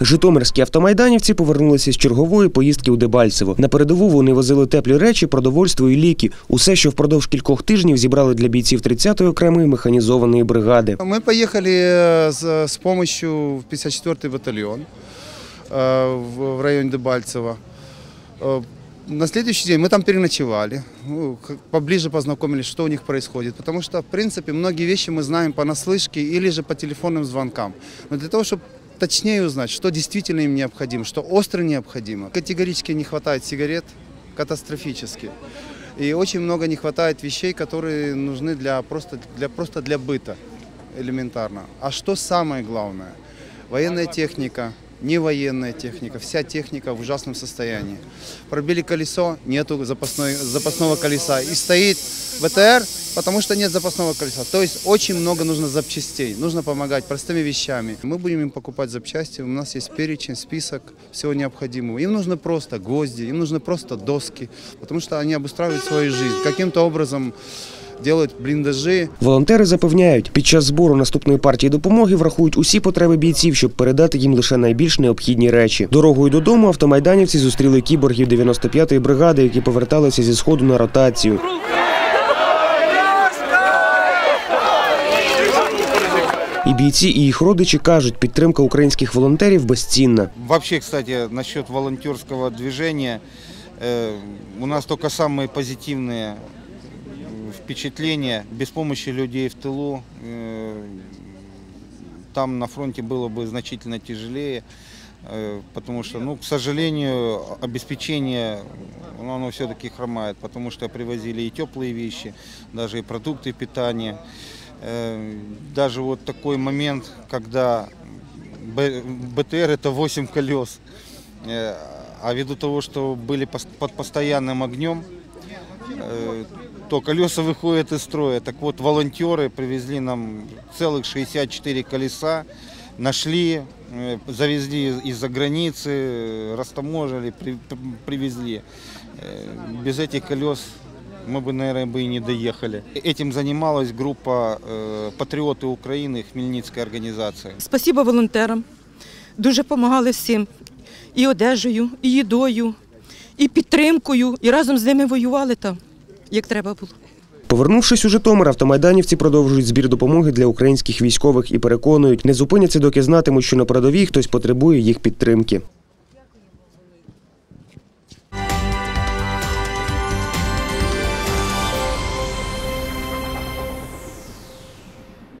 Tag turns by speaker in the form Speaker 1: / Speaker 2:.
Speaker 1: Житомирські автомайданівці повернулися з чергової поїздки у Дебальцево. На передову вони возили теплі речі, продовольство і ліки. Усе, що впродовж кількох тижнів зібрали для бійців 30-ї окремої механізованої бригади.
Speaker 2: Мы поехали э, с, с помощью в 54-й батальон э, в, в районе Дебальцево. Э, На следующий день мы там переночевали, ну, как- поближе познакомились, что у них происходит. Потому что, в принципе, многие вещи мы знаем понаслышке или же по телефонным звонкам. Но для того, чтобы точнее узнать, что действительно им необходимо, что остро необходимо. Категорически не хватает сигарет, катастрофически. И очень много не хватает вещей, которые нужны для, просто, для, просто для быта элементарно. А что самое главное? Военная техника, не военная техника, вся техника в ужасном состоянии. Пробили колесо, нету запасной, запасного колеса. И стоит ВТР, потому что нет запасного колеса. То есть очень много нужно запчастей. Нужно помогать простыми вещами. Мы будем им покупать запчасти. У нас есть перечень, список всего необходимого. Им нужно просто гвозди, им нужны просто доски, потому что они обустраивают свою жизнь. Каким-то образом делают блиндажи,
Speaker 1: Волонтери запевняють, під час збору наступної партії допомоги врахують усі потреби бійців, щоб передати їм лише найбільш необхідні речі. Дорогою додому автомайданівці зустріли кіборгів 95-ї бригади, які поверталися зі сходу на ротацію. І бійці, і їх родичі кажуть, підтримка українських волонтерів безцінна.
Speaker 3: Вообще, кстати, насчет волонтерского движения, э, у нас только самые позитивные м, впечатления. Без помощи людей в тылу э, там на фронте было бы значительно тяжелее, э, потому что, ну, к сожалению, обеспечение, ну, оно все-таки хромает, потому что привозили и теплые вещи, даже и продукты питания. Э, Даже вот такой момент, когда БТР это 8 колес. А ввиду того, что были под постоянным огнем, то колеса выходят из строя. Так вот, волонтеры привезли нам целых 64 колеса, нашли, э, завезли из- из-за границы, э, растаможили, при- п- привезли. Э, Без этих колес мы бы, наверное, бы и не доехали. Этим занималась группа э, «Патриоты Украины», Хмельницкая организация.
Speaker 4: Спасибо волонтерам. Дуже допомагали всім. І одежею, і їдою, і підтримкою. І разом з ними воювали там, як треба було.
Speaker 1: Повернувшись у Житомир, автомайданівці продовжують збір допомоги для українських військових і переконують, не зупиняться, доки знатимуть, що на передовій хтось потребує їх підтримки.